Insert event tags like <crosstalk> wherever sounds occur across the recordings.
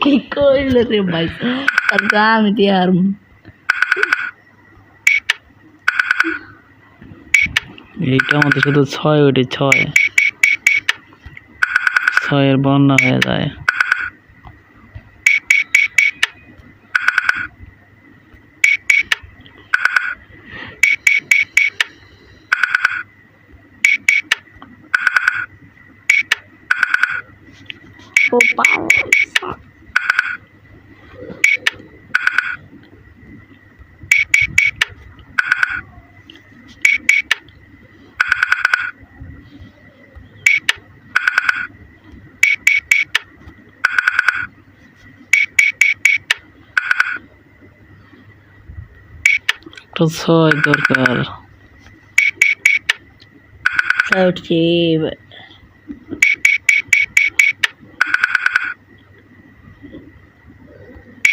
কি কইলে রে ভাই? তারপরে আমি দিয়ে আর এইটা আমাদের শুধু ছয় ওটি ছয়। ছয়ের বন্যা হয়ে যায়। ও পাওয়া একটা ছয় দরকার উঠছি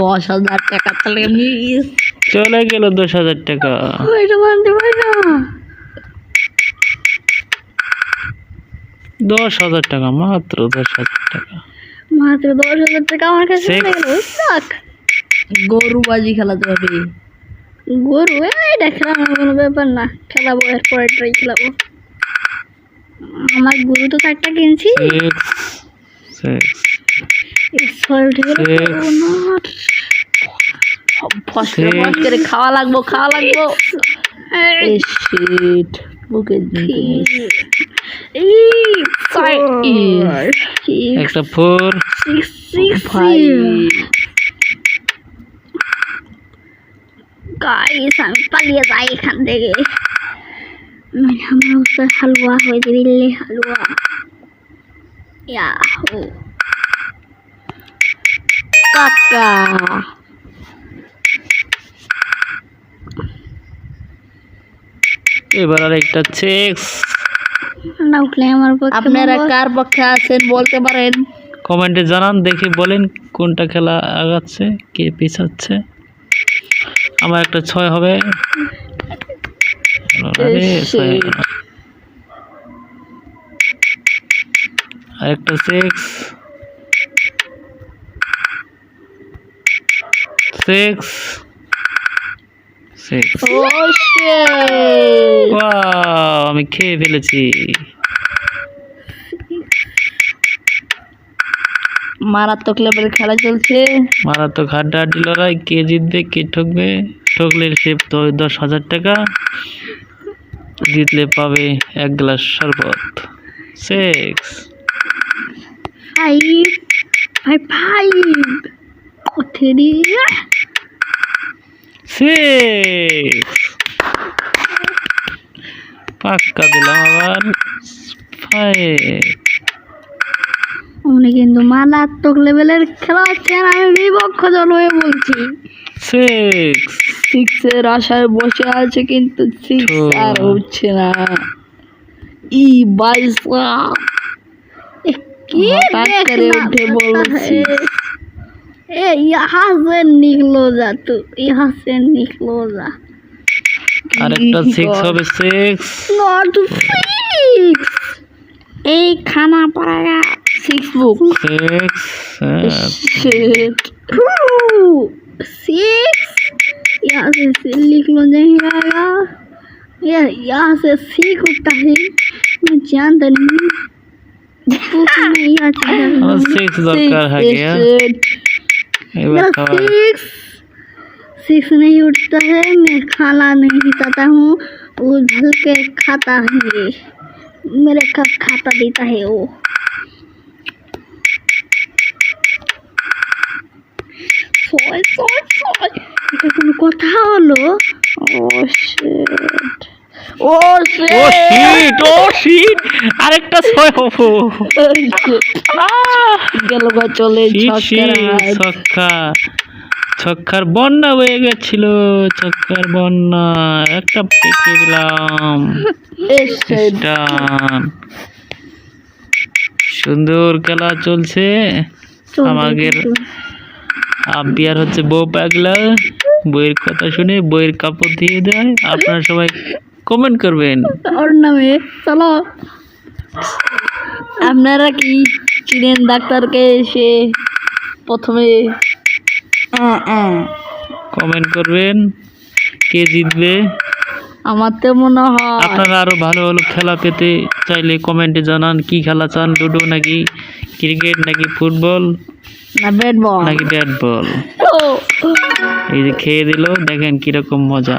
দশ হাজার টাকা তাহলে চলে গেল দশ হাজার টাকা। ওইটা মানতে পারি না। দশ হাজার টাকা মাত্র দশ হাজার টাকা। মাত্র দশ হাজার টাকা আমার কাছে গরু বাজি খেলাতে হবে। গরু এটা খেলানোর কোনো ব্যাপার না। খেলাবো এরপর এটাই খেলাবো। আমার গরু তো চারটা কিনছি। করে খাওয়া লাগবো খাওয়া লাগবো একটা ফোর। গাইস আমি পালিয়ে যাই এখান থেকে। মানে আমার হালুয়া হয়ে যাবে হালুয়া। ইয়াহু। কাকা এবার আর একটা সিক্স না উঠলে আমার পক্ষে আপনারা কার পক্ষে আছেন বলতে পারেন? কমেন্টে জানান দেখি বলেন কোনটা খেলা আগাচ্ছে কে পিছাচ্ছে। আমার একটা ছয় হবে। আরে, ছয় হলো না। আর একটা সিক্স সিক্স সিক্স শিট আমি খেয়ে ফেলেছি। মারাত্মক লেভেলের খেলা চলছে। মারাত্মক হাড্ডাহাড্ডি লড়াই কে জিতবে কে ঠকবে? ঠকলে সে দশ হাজার টাকা। জিতলে পাবে এক গ্লাস শরবত। Six five five five three six পাক্কা দিলাম আবার। ফাইভ উনি কিন্তু মারাত্মক লেভেলের খেলা হচ্ছেন আমি বিপক্ষ দল হয়ে বলছি। সিক্স সিক্সের আশায় বসে আছে কিন্তু সিক্স আর হচ্ছে না। ই বাইসা। করে উঠে six। ए यहाँ से निकलो जा तू यहाँ से निकलो जा আরেকটা সিক্স হবে সিক্স नॉट सिक्स ए खाना पड़ेगा six book six sheet six यहाँ से से लिख लो नहीं आएगा ये यहाँ से सीख उठता है मैं जानता नहीं बुक में यहाँ चीज़ আমার সিক্স দরকার है क्या এবার मेरा খাবার सिक्स सिक्स नहीं उठता है मैं खाना नहीं खाता हूँ वो झल के खाता है मेरे का खाता देता है वो ছয় ছয় ছয় এটা কোনো কথা হলো ও শিট ও ও শিট ও শিট আরেকটা ছয় হব গেল গা চলে ছক্কা। ছক্কার বন্যা হয়ে গেছিল ছক্কার বন্যা। একটা পেকে দিলাম সুন্দর খেলা চলছে। আমাদের। আব্বিয়ার হচ্ছে বউ পাগলা। বইয়ের কথা শুনে বইয়ের কাপড় দিয়ে দেয়। আপনারা সবাই কমেন্ট করবেন। ওর নামে চলো। আপনারা কি চিনেন ডাক্তারকে এসে প্রথমে। কমেন্ট করবেন কে জিতবে? আমার তো মনে হয় আপনারা আরও ভালো ভালো খেলা পেতে চাইলে কমেন্টে জানান কি খেলা চান লুডো নাকি ক্রিকেট নাকি ফুটবল? না ব্যাট বল। নাকি ব্যাট বল? এই যে খেয়ে দিল দেখেন কীরকম মজা।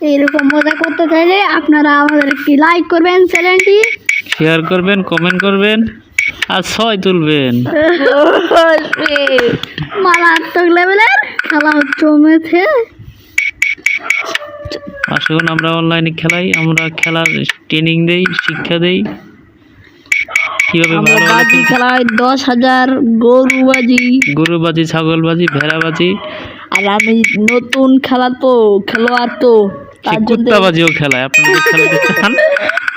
এইরকম মজা করতে চাইলে আপনারা আমাদের একটি লাইক করবেন চ্যানেলটি শেয়ার করবেন কমেন্ট করবেন আর ছয় তুলবেন। <laughs> মারাত্মক লেভেলের খেলা জমেছে। আসুন আমরা অনলাইনে খেলাই আমরা খেলার ট্রেনিং দেই শিক্ষা দেই। কীভাবে আমরা ভালো ভালো বাজি খেলায় দশ হাজার গরু বাজি গরুবাজি ছাগলবাজি ভেড়াবাজি। আর আমি নতুন খেলা তো খেলোয়াড় তো। কুত্তাবাজিও খেলায়? আপনারা যদি খেলাতে চান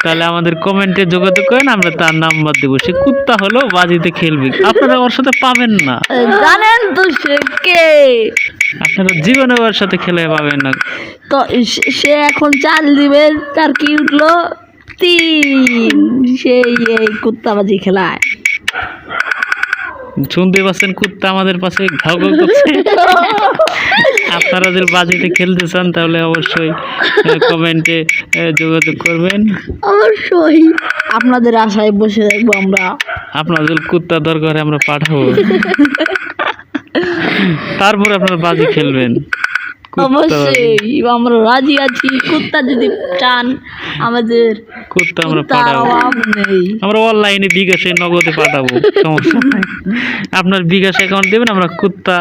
তাহলে আমাদের কমেন্টে যোগাযোগ করেন আমরা তার নাম্বার দেবো। সে কুত্তা হলো বাজিতে খেলবে। আপনারা ওর সাথে পাবেন না। জানেন তো সে কে? আপনারা জীবনে ওর সাথে খেলে পাবেন না। তো সে- এখন চাল দিবে তার কি উঠল? তিন। সেই এই কুত্তাবাজি খেলায়। শুনতে পাচ্ছেন কুত্তা আমাদের পাশে ঘাউ করছে। <laughs> আপনারা যদি বাজিতে খেলতে চান তাহলে অবশ্যই কমেন্টে যোগাযোগ করবেন। অবশ্যই। আপনাদের আশায় বসে থাকব আমরা। আপনাদের কুত্তা দরকার আমরা পাঠাবো। <laughs> তারপর আপনারা বাজি খেলবেন। অবশ্যই আমরা রাজি আছি। কুত্তা যদি চান আমাদের কুত্তা আমরা পাঠাবো। আমরা অনলাইনে বিকাশে নগদে পাঠাবো সমস্যা নাই। আপনার বিকাশ অ্যাকাউন্ট দেবেন আমরা কুত্তা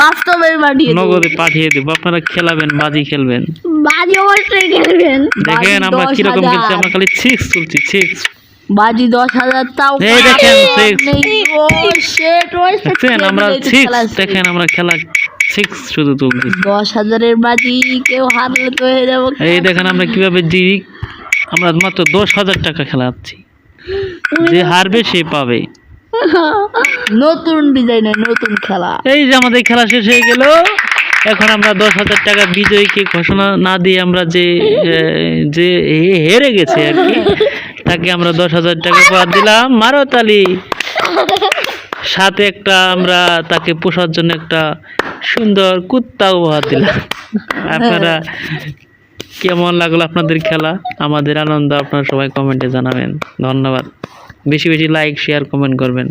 বাস্তবে পাঠিয়ে নগদে পাঠিয়ে দেবো। আপনারা খেলাবেন বাজি খেলবেন। বাজি অবশ্যই খেলবেন। দেখেন আমরা কীরকম খেলছি আমরা খালি সিক্স তুলছি সিক্স বাজি দশ হাজার তাও দেখেন, আমরা সিক্স। দেখেন আমরা খেলা সিক্স শুধু তুলছি দশ হাজারের বাজি কেউ হারলে তো হয়ে যাব এই দেখেন আমরা কীভাবে জিরি আমরা মাত্র দশ হাজার টাকা খেলাচ্ছি। যে হারবে সে পাবে। নতুন নতুন খেলা। এই যে আমাদের খেলা শেষ হয়ে গেল। এখন আমরা দশ হাজার টাকা বিজয়ীকে ঘোষণা না দিয়ে আমরা যে যে হেরে গেছে আর কি তাকে আমরা দশ হাজার টাকা দিলাম। মারো তালি সাথে একটা আমরা তাকে পোষার জন্য একটা সুন্দর কুত্তা উপহার দিলাম। আপনারা কেমন লাগল আপনাদের খেলা? আমাদের আনন্দ আপনারা সবাই কমেন্টে জানাবেন। ধন্যবাদ। বেশি বেশি লাইক শেয়ার কমেন্ট করবেন।